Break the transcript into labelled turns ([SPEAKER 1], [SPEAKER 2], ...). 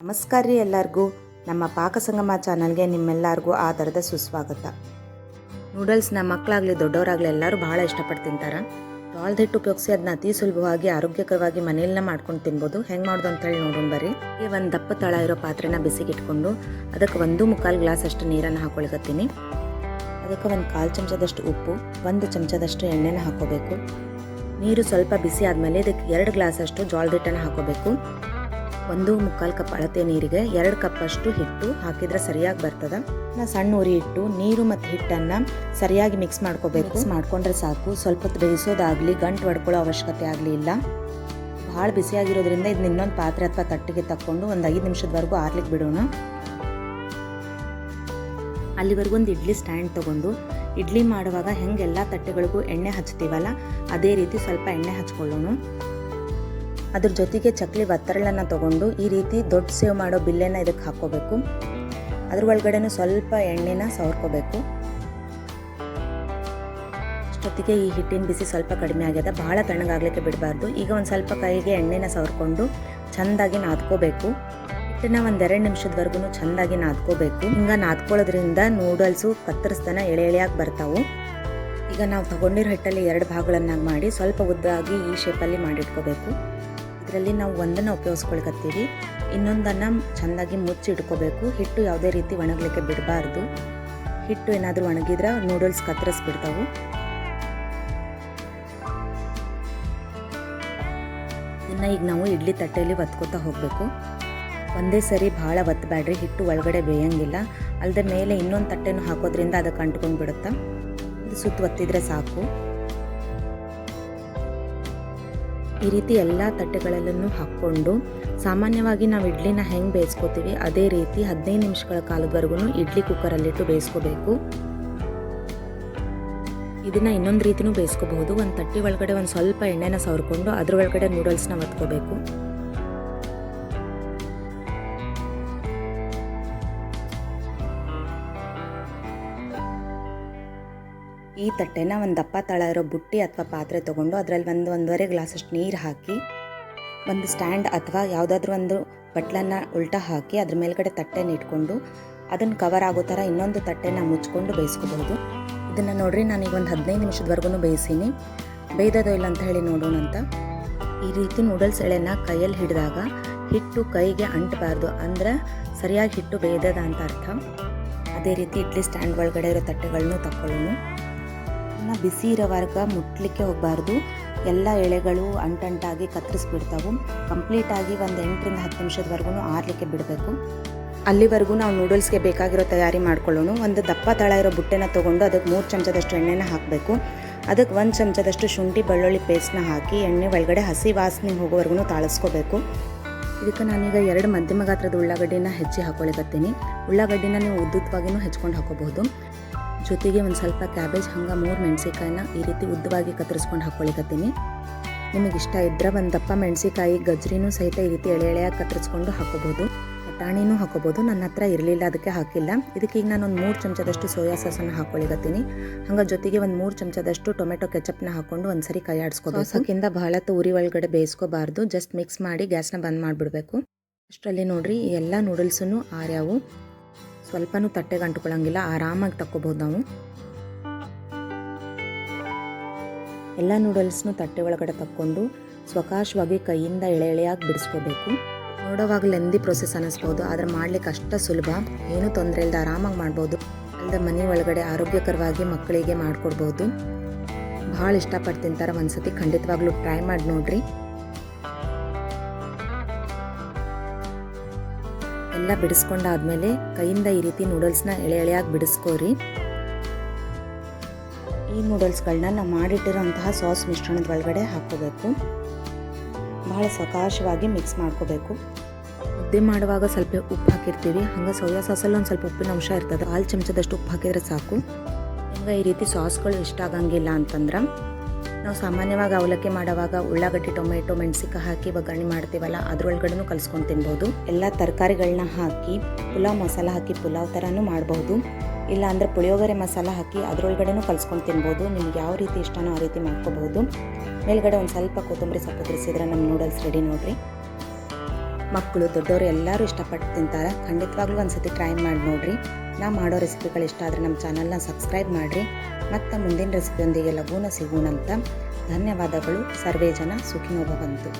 [SPEAKER 1] ನಮಸ್ಕಾರ ರೀ ಎಲ್ಲರಿಗೂ. ನಮ್ಮ ಪಾಕಸಂಗಮ ಚಾನಲ್ಗೆ ನಿಮ್ಮೆಲ್ಲರಿಗೂ ಆಧಾರದ ಸುಸ್ವಾಗತ. ನೂಡಲ್ಸ್ನ ಮಕ್ಕಳಾಗಲಿ ದೊಡ್ಡವರಾಗಲಿ ಎಲ್ಲರೂ ಭಾಳ ಇಷ್ಟಪಟ್ಟು ತಿಂತಾರೆ. ಜೋಳದ ಹಿಟ್ಟು ಉಪಯೋಗಿಸಿ ಅದನ್ನ ಅತಿ ಸುಲಭವಾಗಿ, ಆರೋಗ್ಯಕರವಾಗಿ ಮನೆಯಲ್ಲೇ ಮಾಡ್ಕೊಂಡು ತಿನ್ಬೋದು. ಹೆಂಗೆ ಮಾಡೋದು ಅಂತೇಳಿ ನೋಡೋಣ ಬರ್ರಿ. ಈ ಒಂದು ದಪ್ಪ ತಳ ಇರೋ ಪಾತ್ರೆನ ಬಿಸಿಗೆ ಇಟ್ಕೊಂಡು ಅದಕ್ಕೆ ಒಂದು ಮುಕ್ಕಾಲು ಗ್ಲಾಸ್ ಅಷ್ಟು ನೀರನ್ನು ಹಾಕೊಳ್ಕತ್ತೀನಿ. ಅದಕ್ಕೆ ಒಂದು ಕಾಲು ಚಮಚದಷ್ಟು ಉಪ್ಪು, ಒಂದು ಚಮಚದಷ್ಟು ಎಣ್ಣೆನ ಹಾಕೋಬೇಕು. ನೀರು ಸ್ವಲ್ಪ ಬಿಸಿ ಆದಮೇಲೆ ಇದಕ್ಕೆ ಎರಡು ಗ್ಲಾಸಷ್ಟು ಜೋಳದ ಹಿಟ್ಟನ್ನು ಹಾಕೋಬೇಕು. ಒಂದು ಮುಕ್ಕಾಲು ಕಪ್ ಅಳತೆ ನೀರಿಗೆ ಎರಡು ಕಪ್ ಅಷ್ಟು ಹಿಟ್ಟು ಹಾಕಿದ್ರೆ ಸರಿಯಾಗಿ ಬರ್ತದ. ನಾ ಸಣ್ಣ ಉರಿ ಇಟ್ಟು ನೀರು ಮತ್ತು ಹಿಟ್ಟನ್ನು ಸರಿಯಾಗಿ ಮಿಕ್ಸ್ ಮಾಡ್ಕೋಬೇಕು. ಮಾಡ್ಕೊಂಡ್ರೆ ಸಾಕು. ಸ್ವಲ್ಪ ಹೊತ್ತು ಬೇಯಿಸೋದಾಗಲಿ, ಗಂಟು ಒಡ್ಕೊಳ್ಳೋ ಅವಶ್ಯಕತೆ ಆಗಲಿ ಇಲ್ಲ. ಭಾಳ ಬಿಸಿಯಾಗಿರೋದ್ರಿಂದ ಇದನ್ನ ಇನ್ನೊಂದು ಪಾತ್ರೆ ಅಥವಾ ತಟ್ಟಿಗೆ ತಕ್ಕೊಂಡು ಒಂದು ಐದು ನಿಮಿಷದವರೆಗೂ ಆರ್ಲಿಕ್ಕೆ ಬಿಡೋಣ. ಅಲ್ಲಿವರೆಗೂ ಒಂದು ಇಡ್ಲಿ ಸ್ಟ್ಯಾಂಡ್ ತೊಗೊಂಡು, ಇಡ್ಲಿ ಮಾಡುವಾಗ ಹೆಂಗೆ ಎಲ್ಲ ತಟ್ಟೆಗಳಿಗೂ ಎಣ್ಣೆ ಹಚ್ತೀವಲ್ಲ, ಅದೇ ರೀತಿ ಸ್ವಲ್ಪ ಎಣ್ಣೆ ಹಚ್ಕೊಳ್ಳೋಣ. ಅದ್ರ ಜೊತೆಗೆ ಚಕ್ಲಿ ಒತ್ತರಳನ್ನು ತಗೊಂಡು ಈ ರೀತಿ ದೊಡ್ಡ ಸೇವ್ ಮಾಡೋ ಬಿಲ್ಲೆನ ಇದಕ್ಕೆ ಹಾಕ್ಕೋಬೇಕು ಅದ್ರ ಒಳಗಡೆನೂ ಸ್ವಲ್ಪ ಎಣ್ಣೆನ ಸವರ್ಕೋಬೇಕು. ಅಷ್ಟೊತ್ತಿಗೆ ಈ ಹಿಟ್ಟಿನ ಬಿಸಿ ಸ್ವಲ್ಪ ಕಡಿಮೆ ಆಗ್ಯದ. ಭಾಳ ತಣ್ಣಗಾಗಲಿಕ್ಕೆ ಬಿಡಬಾರ್ದು. ಈಗ ಒಂದು ಸ್ವಲ್ಪ ಕೈಗೆ ಎಣ್ಣೆನ ಸವರ್ಕೊಂಡು ಚೆಂದಾಗಿ ನಾದ್ಕೋಬೇಕು. ಹಿಟ್ಟನ್ನ ಎರಡು ನಿಮಿಷದವರೆಗೂ ಚೆಂದಾಗಿ ನಾದ್ಕೋಬೇಕು. ಹಿಂಗೆ ನಾದ್ಕೊಳ್ಳೋದ್ರಿಂದ ನೂಡಲ್ಸು ಕತ್ತರಿಸ್ತಾನೆ ಎಳೆ ಎಳೆಯಾಗಿ ಬರ್ತಾವು. ಈಗ ನಾವು ತಗೊಂಡಿರೋ ಹಿಟ್ಟಲ್ಲಿ ಎರಡು ಭಾಗಗಳನ್ನಾಗಿ ಮಾಡಿ ಸ್ವಲ್ಪ ಉದ್ದಾಗಿ ಈ ಶೇಪಲ್ಲಿ ಮಾಡಿಟ್ಕೋಬೇಕು. ಇದರಲ್ಲಿ ನಾವು ಒಂದನ್ನು ಉಪಯೋಗಿಸ್ಕೊಳ್ಕತ್ತೀವಿ. ಇನ್ನೊಂದನ್ನು ಚೆಂದಾಗಿ ಮುಚ್ಚಿ ಇಟ್ಕೋಬೇಕು. ಹಿಟ್ಟು ಯಾವುದೇ ರೀತಿ ಒಣಗಲಿಕ್ಕೆ ಬಿಡಬಾರ್ದು. ಹಿಟ್ಟು ಏನಾದರೂ ಒಣಗಿದ್ರೆ ನೂಡಲ್ಸ್ ಕತ್ತರಿಸ್ಬಿಡ್ತಾವು. ಇನ್ನು ಈಗ ನಾವು ಇಡ್ಲಿ ತಟ್ಟೆಯಲ್ಲಿ ಒತ್ಕೋತಾ ಹೋಗಬೇಕು. ಒಂದೇ ಸರಿ ಭಾಳ ಒತ್ತಬೇಡ್ರಿ ಹಿಟ್ಟು ಒಳಗಡೆ ಬೇಯಂಗಿಲ್ಲ. ಅಲ್ಲದೆ ಮೇಲೆ ಇನ್ನೊಂದು ತಟ್ಟೆನೂ ಹಾಕೋದ್ರಿಂದ ಅದಕ್ಕೆ ಅಂಟ್ಕೊಂಡು ಬಿಡುತ್ತೆ ಸುತ್ತ ಒತ್ತಿದ್ರೆ ಸಾಕು. ಈ ರೀತಿ ಎಲ್ಲ ತಟ್ಟೆಗಳಲ್ಲೂ ಹಾಕ್ಕೊಂಡು ಸಾಮಾನ್ಯವಾಗಿ ನಾವು ಇಡ್ಲಿನ ಹೆಂಗೆ ಬೇಯಿಸ್ಕೋತೀವಿ, ಅದೇ ರೀತಿ ಹದಿನೈದು ನಿಮಿಷಗಳ ಕಾಲದವರೆಗೂ ಇಡ್ಲಿ ಕುಕ್ಕರಲ್ಲಿಟ್ಟು ಬೇಯಿಸ್ಕೋಬೇಕು. ಇದನ್ನು ಇನ್ನೊಂದು ರೀತಿನೂ ಬೇಯಿಸ್ಕೋಬಹುದು. ಒಂದು ತಟ್ಟೆ ಒಳಗಡೆ ಒಂದು ಸ್ವಲ್ಪ ಎಣ್ಣೆನ ಸವರ್ಕೊಂಡು ಅದ್ರ ಒಳಗಡೆ ನೂಡಲ್ಸ್ನ ಒತ್ಕೋಬೇಕು. ಈ ತಟ್ಟೆನ ಒಂದು ದಪ್ಪ ತಳ ಇರೋ ಬುಟ್ಟಿ ಅಥವಾ ಪಾತ್ರೆ ತೊಗೊಂಡು ಅದರಲ್ಲಿ ಒಂದು ಒಂದೂವರೆ ಗ್ಲಾಸಷ್ಟು ನೀರು ಹಾಕಿ, ಒಂದು ಸ್ಟ್ಯಾಂಡ್ ಅಥವಾ ಯಾವುದಾದ್ರೂ ಒಂದು ಬಟ್ಲನ್ನು ಉಲ್ಟಾ ಹಾಕಿ ಅದ್ರ ಮೇಲ್ಗಡೆ ತಟ್ಟೆನ ಇಟ್ಕೊಂಡು ಅದನ್ನು ಕವರ್ ಆಗೋ ಥರ ಇನ್ನೊಂದು ತಟ್ಟೆನ ಮುಚ್ಕೊಂಡು ಬೇಯಿಸ್ಕೋಬಹುದು ಇದನ್ನು ನೋಡ್ರಿ, ನಾನೀಗ ಒಂದು ಹದಿನೈದು ನಿಮಿಷದವರೆಗೂ ಬೇಯಿಸೀನಿ. ಬೇಯ್ದದೋ ಇಲ್ಲ ಅಂತ ಹೇಳಿ ನೋಡೋಣ ಅಂತ. ಈ ರೀತಿ ನೂಡಲ್ಸ್ ಎಳೆನ ಕೈಯಲ್ಲಿ ಹಿಡಿದಾಗ ಹಿಟ್ಟು ಕೈಗೆ ಅಂಟಬಾರ್ದು. ಅಂದ್ರೆ ಸರಿಯಾಗಿ ಹಿಟ್ಟು ಬೇಯ್ದದ ಅಂತ ಅರ್ಥ. ಅದೇ ರೀತಿ ಇಡ್ಲಿ ಸ್ಟ್ಯಾಂಡ್ ಒಳಗಡೆ ಇರೋ ತಟ್ಟೆಗಳನ್ನೂ ತಕ್ಕೊಳ್ಳೋಣ ಇನ್ನು ಬಿಸಿ ಇರೋವರೆಗೆ ಮುಟ್ಲಿಕ್ಕೆ ಹೋಗಬಾರ್ದು. ಎಲ್ಲ ಎಳೆಗಳು ಅಂಟಂಟಾಗಿ ಕತ್ತರಿಸ್ಬಿಡ್ತಾವು. ಕಂಪ್ಲೀಟಾಗಿ ಒಂದು ಎಂಟರಿಂದ ಹತ್ತು ನಿಮಿಷದವರೆಗೂ ಆರಲಿಕ್ಕೆ ಬಿಡಬೇಕು. ಅಲ್ಲಿವರೆಗೂ ನಾವು ನೂಡಲ್ಸ್ಗೆ ಬೇಕಾಗಿರೋ ತಯಾರಿ ಮಾಡ್ಕೊಳ್ಳೋಣ. ಒಂದು ದಪ್ಪ ತಳ ಇರೋ ಬುಟ್ಟೆನ ತೊಗೊಂಡು ಅದಕ್ಕೆ ಮೂರು ಚಮಚದಷ್ಟು ಎಣ್ಣೆನ ಹಾಕಬೇಕು. ಅದಕ್ಕೆ ಒಂದು ಚಮಚದಷ್ಟು ಶುಂಠಿ ಬೆಳ್ಳುಳ್ಳಿ ಪೇಸ್ಟ್ನ ಹಾಕಿ ಎಣ್ಣೆ ಒಳಗಡೆ ಹಸಿ ವಾಸನೆ ಹೋಗೋವರೆಗೂ ತಾಳಿಸ್ಕೋಬೇಕು. ಇದಕ್ಕೆ ನಾನೀಗ ಎರಡು ಮಧ್ಯಮ ಗಾತ್ರದ ಉಳ್ಳಾಗಡ್ಡಿನ ಹೆಚ್ಚಿ ಹಾಕೊಳ್ಳಿಕತ್ತೀನಿ. ಉಳ್ಳಾಗಡ್ಡಿನ ನೀವು ಉದ್ದುತ್ವಾಗಿಯೂ ಹೆಚ್ಕೊಂಡು ಹಾಕೋಬಹುದು. ಜೊತೆಗೆ ಒಂದು ಸ್ವಲ್ಪ ಕ್ಯಾಬೇಜ್ ಹಂಗೆ ಮೂರು ಮೆಣಸಿಕಾಯಿನ ಈ ರೀತಿ ಉದ್ದವಾಗಿ ಕತ್ತರಿಸ್ಕೊಂಡು ಹಾಕ್ಕೊಳಿಕತ್ತೀನಿ ನಿಮಗೆ ಇಷ್ಟ ಇದ್ದರೆ ಒಂದು ದಪ್ಪ ಮೆಣಸಿಕಾಯಿ ಗಜ್ರಿನೂ ಸಹಿತ ಈ ರೀತಿ ಎಳೆ ಎಳೆಯಾಗಿ ಕತ್ತರಿಸ್ಕೊಂಡು ಹಾಕೋಬೋದು ಬಟಾಣಿನೂ ಹಾಕೋಬೋದು ನನ್ನ ಹತ್ರ ಇರಲಿಲ್ಲ, ಅದಕ್ಕೆ ಹಾಕಿಲ್ಲ. ಇದಕ್ಕೆ ಈಗ ನಾನು ಒಂದು ಮೂರು ಚಮಚದಷ್ಟು ಸೋಯಾ ಸಾಸನ್ನು ಹಾಕ್ಕೊಳಿಕತ್ತೀನಿ ಹಂಗೆ ಜೊತೆಗೆ ಒಂದು ಮೂರು ಚಮಚದಷ್ಟು ಟೊಮೆಟೊ ಕೆಚಪ್ನ ಹಾಕ್ಕೊಂಡು ಒಂದು ಸರಿ ಕೈ ಆಡಿಸ್ಕೋಬೇಕು. ಸಾಕಿಂದ ಬಹಳ ಉರಿ ಒಳಗಡೆ ಬೇಯಿಸ್ಕೋಬಾರ್ದು, ಜಸ್ಟ್ ಮಿಕ್ಸ್ ಮಾಡಿ ಗ್ಯಾಸ್ನ ಬಂದ್ ಮಾಡಿಬಿಡ್ಬೇಕು. ಅಷ್ಟರಲ್ಲಿ ನೋಡಿರಿ ಎಲ್ಲ ನೂಡಲ್ಸೂ ಆರ್ಯಾವು. ಸ್ವಲ್ಪನೂ ತಟ್ಟೆಗೆ ಅಂಟ್ಕೊಳ್ಳಂಗಿಲ್ಲ, ಆರಾಮಾಗಿ ತಕ್ಕೋಬೋದು ನಾವು. ಎಲ್ಲ ನೂಡಲ್ಸ್ನು ತಟ್ಟೆ ಒಳಗಡೆ ತಕ್ಕೊಂಡು ಸ್ವಕಾಶವಾಗಿ ಕೈಯಿಂದ ಎಳೆ ಎಳೆಯಾಗಿ ಬಿಡಿಸ್ಕೋಬೇಕು. ನೋಡೋವಾಗ ಲೆಂದಿ ಪ್ರೊಸೆಸ್ ಅನ್ನಿಸ್ಬೋದು, ಆದರೆ ಮಾಡ್ಲಿಕ್ಕೆ ಅಷ್ಟ ಸುಲಭ. ಏನೂ ತೊಂದರೆ ಇಲ್ಲದೆ ಆರಾಮಾಗಿ ಮಾಡ್ಬೋದು. ಅಲ್ಲದೆ ಮನೆ ಒಳಗಡೆ ಆರೋಗ್ಯಕರವಾಗಿ ಮಕ್ಕಳಿಗೆ ಮಾಡಿಕೊಡ್ಬೋದು. ಭಾಳ ಇಷ್ಟಪಟ್ಟು ತಿಂತಾರೆ ಒಂದು ಸತಿ ಖಂಡಿತವಾಗ್ಲೂ ಟ್ರೈ ಮಾಡಿ ನೋಡ್ರಿ. ಎಲ್ಲ ಬಿಡಿಸ್ಕೊಂಡಾದ್ಮೇಲೆ ಕೈಯಿಂದ ಈ ರೀತಿ ನೂಡಲ್ಸ್ನ ಎಳೆ ಎಳೆಯಾಗಿ ಬಿಡಿಸ್ಕೋರಿ. ಈ ನೂಡಲ್ಸ್ಗಳನ್ನ ನಾವು ಮಾಡಿಟ್ಟಿರೋಂತಹ ಸಾಸ್ ಮಿಶ್ರಣದ ಒಳಗಡೆ ಹಾಕ್ಕೋಬೇಕು. ಬಹಳ ಸಕಾಶವಾಗಿ ಮಿಕ್ಸ್ ಮಾಡ್ಕೋಬೇಕು. ಮುದ್ದೆ ಮಾಡುವಾಗ ಸ್ವಲ್ಪ ಉಪ್ಪು ಹಾಕಿರ್ತೀವಿ. ಹಂಗೆ ಸೋಯಾ ಸಾಸಲ್ಲಿ ಒಂದು ಸ್ವಲ್ಪ ಉಪ್ಪಿನ ಅಂಶ ಇರ್ತದೆ. ಹಾಲು ಚಮಚದಷ್ಟು ಉಪ್ಪು ಹಾಕಿದರೆ ಸಾಕು. ಹಂಗೆ ಈ ರೀತಿ ಸಾಸ್ಗಳು ಇಷ್ಟ ಆಗಂಗಿಲ್ಲ ಅಂತಂದ್ರೆ ನಾವು ಸಾಮಾನ್ಯವಾಗಿ ಅವಲಕ್ಕಿ ಮಾಡುವಾಗ ಉಳ್ಳಾಗಡ್ಡಿ, ಟೊಮೆಟೊ ಮೆಣಸಿಕಾಯಿ ಹಾಕಿ ಒಗ್ಗರಣೆ ಮಾಡ್ತೀವಲ್ಲ, ಅದ್ರೊಳಗಡೆನೂ ಕಲಿಸ್ಕೊಂಡು ತಿನ್ಬೋದು. ಎಲ್ಲ ತರಕಾರಿಗಳನ್ನ ಹಾಕಿ ಪುಲಾವ್ ಮಸಾಲ ಹಾಕಿ ಪುಲಾವ್ ಥರನೂ ಮಾಡಬಹುದು ಇಲ್ಲ ಅಂದರೆ ಪುಳಿಯೋಗರೆ ಮಸಾಲ ಹಾಕಿ ಅದರೊಳಗಡೆನೂ ಕಲಿಸ್ಕೊಂಡು ತಿನ್ಬೋದು. ನಿಮ್ಗೆ ಯಾವ ರೀತಿ ಇಷ್ಟನೋ ಆ ರೀತಿ ಮಾಡ್ಕೋಬಹುದು ಮೇಲ್ಗಡೆ ಒಂದು ಸ್ವಲ್ಪ ಕೊತ್ತಂಬರಿ ಸೊಪ್ಪು ತಿರ್ಸಿದ್ರೆ ನಮ್ಮ ನೂಡಲ್ಸ್ ರೆಡಿ ನೋಡ್ರಿ. ಮಕ್ಕಳು ದೊಡ್ಡವರು ಎಲ್ಲರೂ ಇಷ್ಟಪಟ್ಟು ತಿಂತಾರೆ. ಖಂಡಿತವಾಗ್ಲೂ ಒಂದ್ಸತಿ ಟ್ರೈ ಮಾಡಿ ನೋಡಿರಿ. ನಾ ಮಾಡೋ ರೆಸಿಪಿಗಳು ಇಷ್ಟ ಆದರೆ ನಮ್ಮ ಚಾನಲ್ನ ಸಬ್ಸ್ಕ್ರೈಬ್ ಮಾಡಿರಿ. ಮತ್ತು ಮುಂದಿನ ರೆಸಿಪಿಯೊಂದಿಗೆ ಲಘೂನ ಸಿಗೋಣಂತ ಧನ್ಯವಾದಗಳು. ಸರ್ವೇ ಜನ ಸುಖಿನೋಭವಂತು.